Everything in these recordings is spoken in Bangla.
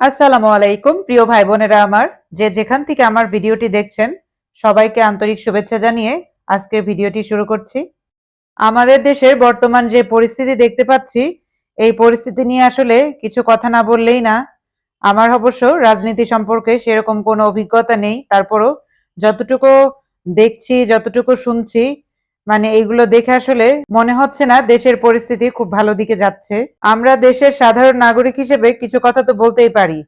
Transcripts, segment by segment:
আসসালামু আলাইকুম, প্রিয় ভাই বোনেরা আমার। যে যেখান থেকে আমার ভিডিওটি দেখছেন, সবাইকে আন্তরিক শুভেচ্ছা জানিয়ে আজকের ভিডিওটি শুরু করছি। আমাদের দেশের বর্তমান যে পরিস্থিতি দেখতে পাচ্ছি, এই পরিস্থিতি নিয়ে আসলে কিছু কথা না বললেই না। আমার অবশ্য রাজনীতি সম্পর্কে সেরকম কোনো অভিজ্ঞতা নেই, তারপরও যতটুকু দেখছি, যতটুকু শুনছি মানে এইগুলো দেখে আসলে মনে হচ্ছে না দেশের পরিস্থিতি খুব ভালো দিকে যাচ্ছে। আমরা দেশের সাধারণ নাগরিক হিসেবে কিছু কথা তো বলতেই পারি।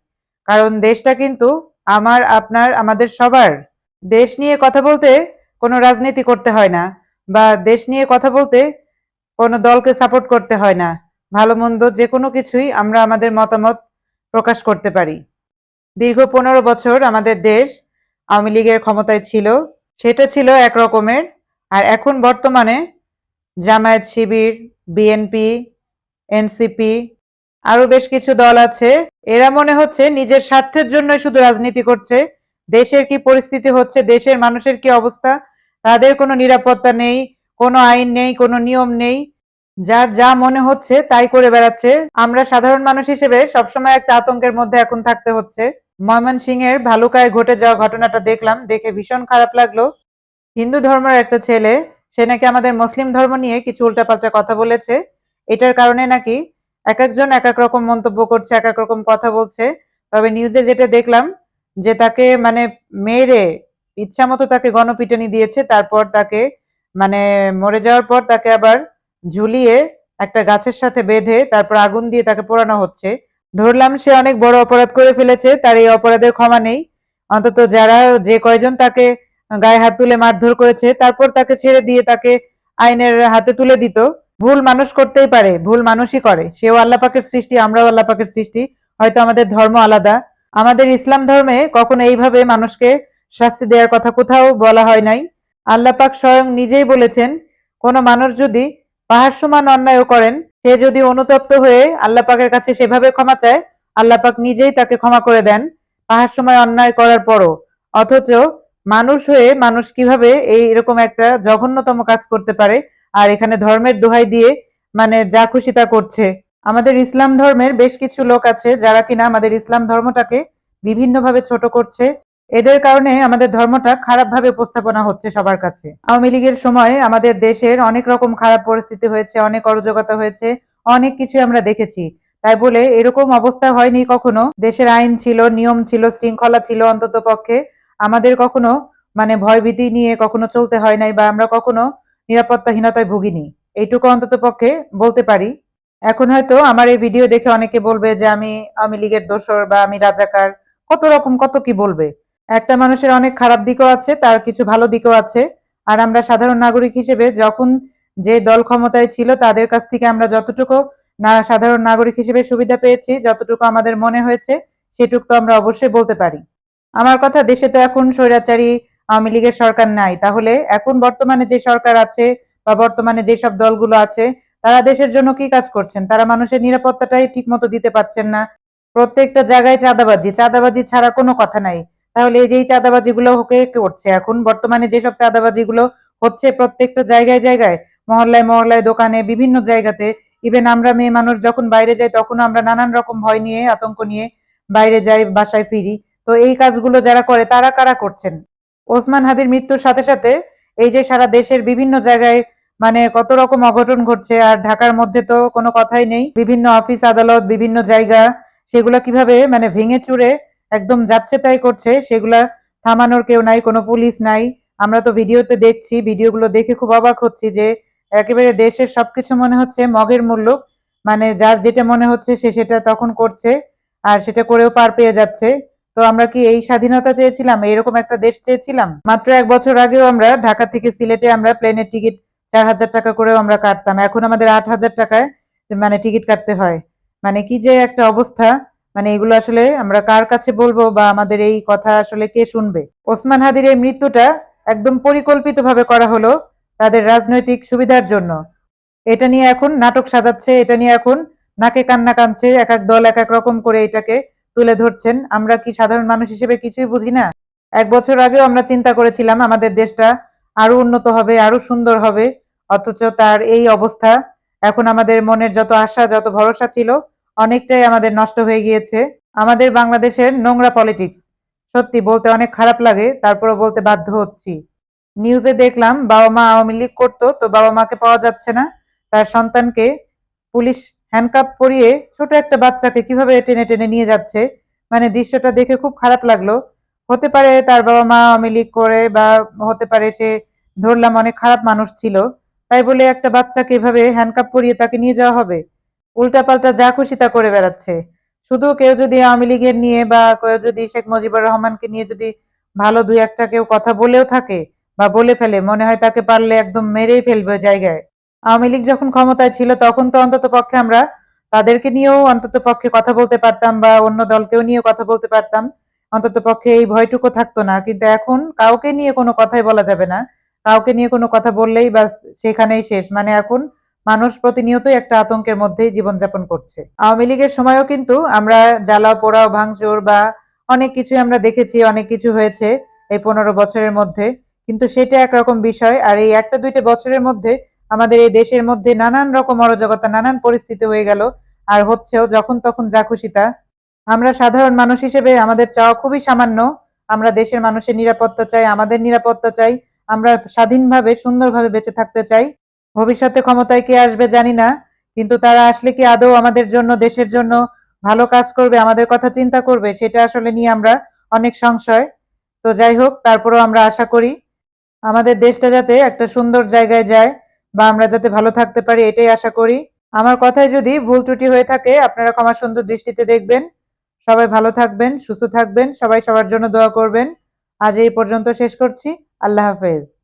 কারণ দেশটা কিন্তু আমার, আপনার, আমাদের সবার। দেশ নিয়ে কথা বলতে কোনো রাজনীতি করতে হয় না বা দেশ নিয়ে কথা বলতে কোনো দলকে সাপোর্ট করতে হয় না। ভালো মন্দ যে কোনো কিছুই আমরা আমাদের মতামত প্রকাশ করতে পারি। দীর্ঘ পনেরো বছর আমাদের দেশ আওয়ামী লীগের ক্ষমতায় ছিল। সেটা ছিল এক রকমের আর এখন বর্তমানে জামায়াত শিবির, বিএনপি, এনসিপি আরও বেশ কিছু দল আছে। এরা মনে হচ্ছে নিজের স্বার্থের জন্য শুধু রাজনীতি করছে। দেশের কি পরিস্থিতি হচ্ছে, দেশের মানুষের কি অবস্থা, তাদের কোনো নিরাপত্তা নেই, কোনো আইন নেই, কোনো নিয়ম নেই। যার যা মনে হচ্ছে তাই করে বেড়াচ্ছে। আমরা সাধারণ মানুষ হিসেবে সবসময় একটা আতঙ্কের মধ্যে এখন থাকতে হচ্ছে। ময়মনসিংহের ভালুকায় ঘটে যাওয়া ঘটনাটা দেখলাম, দেখে ভীষণ খারাপ লাগল। হিন্দু ধর্মের একটা ছেলে, সে নাকি আমাদের মুসলিম ধর্ম নিয়ে কিছু উল্টাপাল্টা কথা বলেছে। এটার কারণে নাকি এক একজন এক এক রকম মন্তব্য করছে, এক এক রকম কথা বলছে। তবে নিউজে যেটা দেখলাম, যে তাকে মানে মেরে, ইচ্ছা মতো তাকে গণপিটনি দিয়েছে, তারপর তাকে মানে মরে যাওয়ার পর তাকে আবার ঝুলিয়ে একটা গাছের সাথে বেঁধে তারপর আগুন দিয়ে তাকে পোড়ানো হচ্ছে। ধরলাম সে অনেক বড় অপরাধ করে ফেলেছে, তার এই অপরাধের ক্ষমা নেই। অন্তত যারা যে কয়জন তাকে গায়ে হাত তুলে মারধর করেছে, তারপর তাকে ছেড়ে দিয়ে তাকে আইনের হাতে তুলে দিত। ভুল মানুষ করতেই পারে, ভুল মানুষই করে। সেও আল্লাহ পাকের সৃষ্টি, আমরাও আল্লাহ পাকের সৃষ্টি, হয়তো আমাদের ধর্ম আলাদা। আমাদের ইসলাম ধর্মে কখনো এইভাবে মানুষকে শাস্তি দেওয়ার কথা কোথাও বলা হয় নাই। আল্লাহ পাক স্বয়ং নিজেই বলেছেন, কোনো মানুষ যদি পাহাড় সমান অন্যায়ও করেন, সে যদি অনুতপ্ত হয়ে আল্লাহ পাকের কাছে সেভাবে ক্ষমা চায়, আল্লাহ পাক নিজেই তাকে ক্ষমা করে দেন পাহাড় সময় অন্যায় করার পরও। অথচ মানুষ হয়ে মানুষ কীভাবে এই এরকম একটা জঘন্যতম কাজ করতে পারে আর এখানে ধর্মের দোহাই দিয়ে মানে যা খুশি তা করছে। আমাদের ইসলাম ধর্মের বেশ কিছু লোক আছে যারা কিনা আমাদের ইসলাম ধর্মটাকে বিভিন্নভাবে ছোট করছে। এদের কারণে আমাদের ধর্মটা খারাপভাবে উপস্থাপনা হচ্ছে সবার কাছে। আওয়ামী লীগের সময় আমাদের দেশের অনেক রকম খারাপ পরিস্থিতি হয়েছে, অনেক অরাজকতা হয়েছে, অনেক কিছু আমরা দেখেছি। তাই বলে এরকম অবস্থা হয়নি কখনো। দেশের আইন ছিল, নিয়ম ছিল, শৃঙ্খলা ছিল অন্তত পক্ষে আমাদের কখনো মানে ভয়ভীতি নিয়ে কখনো চলতে হয় নাই বা আমরা কখনো নিরাপত্তাহীনতায় ভুগিনি। এইটুকু অন্তত পক্ষে বলতে পারি। এখন হয়তো আমার এই ভিডিও দেখে অনেকে বলবে যে আমি আওয়ামী লীগের দোসর বা আমি রাজাকার, কত রকম, কত কি বলবে? একটা মানুষের অনেক খারাপ দিকও আছে, তার কিছু ভালো দিকও আছে। আর আমরা সাধারণ নাগরিক হিসেবে যখন যে দল ক্ষমতায় ছিল, তাদের কাছ থেকে আমরা যতটুকু না, সাধারণ নাগরিক হিসেবে সুবিধা পেয়েছি, যতটুকু আমাদের মনে হয়েছে, সেটুকু তো আমরা অবশ্যই বলতে পারি। আমার কথা দেশে তো এখন স্বৈরাচারী আওয়ামী লীগের সরকার নাই। তাহলে এখন বর্তমানে যে সরকার আছে বা বর্তমানে যেসব দলগুলো আছে, তারা দেশের জন্য কি কাজ করছেন? তারা মানুষের নিরাপত্তাটাই ঠিক মতো দিতে পারছেন না। প্রত্যেকটা জায়গায় চাঁদাবাজি। চাঁদাবাজি ছাড়া কোনো কথা নাই। তাহলে এই যে চাঁদাবাজিগুলো করছে? এখন বর্তমানে যেসব চাঁদাবাজিগুলো হচ্ছে প্রত্যেকটা জায়গায় জায়গায়, মহল্লায় মহল্লায়, দোকানে, বিভিন্ন জায়গাতে। ইভেন আমরা মেয়ে মানুষ যখন বাইরে যাই তখন আমরা নানান রকম ভয় নিয়ে, আতঙ্ক নিয়ে বাইরে যাই, বাসায় ফিরি। তো এই কাজগুলো যারা করে, তারা কারা করছেন? ওসমান হাদির মৃত্যুর সাথে সাথে এই যে সারা দেশের বিভিন্ন জায়গায় মানে কত রকম অঘটন ঘটছে, আর ঢাকার মধ্যে তো কোনো কথাই নেই। বিভিন্ন অফিস আদালত, বিভিন্ন জায়গা, সেগুলো কীভাবে মানে ভেঙে চুরে একদম যাচ্ছে তাই করছে, সেগুলা থামানোর কেউ নাই, কোনো পুলিশ নাই। আমরা তো ভিডিওতে দেখছি, ভিডিওগুলো দেখে খুব অবাক হচ্ছি যে একেবারে দেশের সবকিছু মনে হচ্ছে মগের মূল্য। মানে যার যেটা মনে হচ্ছে সে সেটা তখন করছে, আর সেটা করেও পার পেয়ে যাচ্ছে। তো আমরা কি এই স্বাধীনতা চেয়েছিলাম? এরকম একটা দেশ চেয়েছিলাম? মাত্র এক বছর আগেও আমরা ঢাকা থেকে সিলেটে আমরা প্লেনের টিকিট চার হাজার টাকা করেও আমরা কাটতাম। এখন আমাদের আট হাজার টাকায় মানে টিকিট কাটতে হয়। মানে কি যে একটা অবস্থা। মানে এগুলো আসলে আমরা কার কাছে বলব বা আমাদের এই কথা আসলে কে শুনবে? ওসমান হাদির এই মৃত্যুটা একদম পরিকল্পিতভাবে করা হলো তাদের রাজনৈতিক সুবিধার জন্য। এটা নিয়ে এখন নাটক সাজাচ্ছে, এটা নিয়ে এখন নাকে কান্না কানছে এক এক দল এক এক রকম করে এটাকে তুলে ধরছেন। আমরা কি সাধারণ মানুষ হিসেবে কিছুই বুঝি না? এক বছর আগেও আমরা চিন্তা করেছিলাম, আমাদের দেশটা আরও উন্নত হবে, আরও সুন্দর হবে। অথচ তার এই অবস্থা, এখন আমাদের মনের যত আশা, যত ভরসা ছিল, অনেকটাই আমাদের নষ্ট হয়ে গিয়েছে। আমাদের বাংলাদেশের নোংরা পলিটিক্স। সত্যি বলতে অনেক খারাপ লাগে তারপরে বলতে বাধ্য হচ্ছি। নিউজে দেখলাম বাবা মা আওয়ামী লীগ করতো, তো বাবা মাকে পাওয়া যাচ্ছে না। তার সন্তানকে পুলিশ হ্যান্ডকাপ পরিয়ে ছোট একটা বাচ্চাকে কীভাবে টেনে টেনে নিয়ে যাচ্ছে? মানে দৃশ্যটা দেখে খুব খারাপ লাগল। হতে পারে তার বাবা মা আওয়ামী করে বা হতে পারে সে ধরলাম অনেক খারাপ মানুষ ছিল। তাই বলে একটা বাচ্চাকে এভাবে হ্যান্ডকাপ পরিয়ে তাকে নিয়ে যাওয়া হবে? উল্টাপাল্টা যা খুশি তা করে বেড়াচ্ছে। শুধু কেউ যদি আওয়ামী লীগের নিয়ে বা কেউ যদি শেখ মুজিবুর রহমানকে নিয়ে যদি ভালো দুই একটা কেউ কথা বলেও থাকে বা বলে ফেলে, মনে হয় তাকে পারলে একদম মেরেই ফেলবে জায়গায়। আওয়ামী লীগ যখন ক্ষমতায় ছিল, তখন তো অন্তত পক্ষে আমরা তাদেরকে নিয়েও অন্তত পক্ষে কথা বলতে পারতাম বা অন্য দলকেও নিয়ে কথা বলতে পারতাম। অন্তত পক্ষে এই ভয়টুকু থাকতো না। কিন্তু এখন কাউকে নিয়ে কোনো কথাই বলা যাবে না। কাউকে নিয়ে কোনো কথা বললেই বা সেখানেই শেষ। মানে এখন মানুষ প্রতিনিয়তই একটা আতঙ্কের মধ্যেই জীবনযাপন করছে। আওয়ামী লীগের সময়ও কিন্তু আমরা জ্বালা, পোড়াও, ভাঙচুর বা অনেক কিছুই আমরা দেখেছি, অনেক কিছু হয়েছে এই পনেরো বছরের মধ্যে। কিন্তু সেটা একরকম বিষয়। আর এই একটা দুইটা বছরের মধ্যে আমাদের এই দেশের মধ্যে নানান রকম অরাজকতা, নানান পরিস্থিতি হয়ে গেল। আর হচ্ছেও যখন তখন যা খুশি তা। আমরা সাধারণ মানুষ হিসেবে আমাদের চাওয়া খুবই সামান্য। আমরা দেশের মানুষের নিরাপত্তা চাই, আমাদের নিরাপত্তা চাই। আমরা স্বাধীনভাবে, সুন্দরভাবে বেঁচে থাকতে চাই। ভবিষ্যতে ক্ষমতায় কে আসবে জানি না। কিন্তু তারা আসলে কি আদৌ আমাদের জন্য, দেশের জন্য ভালো কাজ করবে, আমাদের কথা চিন্তা করবে, সেটা আসলে নিয়ে আমরা অনেক সংশয়। তো যাই হোক, তারপরেও আমরা আশা করি আমাদের দেশটা যাতে একটা সুন্দর জায়গায় যায়। বা আমরা যাতে ভালো থাকতে পারি, এটাই আশা করি। আমার কথায় যদি ভুল ত্রুটি হয়ে থাকে, আপনারা ক্ষমা সুন্দর দৃষ্টিতে দেখবেন। সবাই ভালো থাকবেন, সুস্থ থাকবেন, সবাই সবার জন্য দোয়া করবেন। আজ এই পর্যন্ত শেষ করছি। আল্লাহ হাফেজ।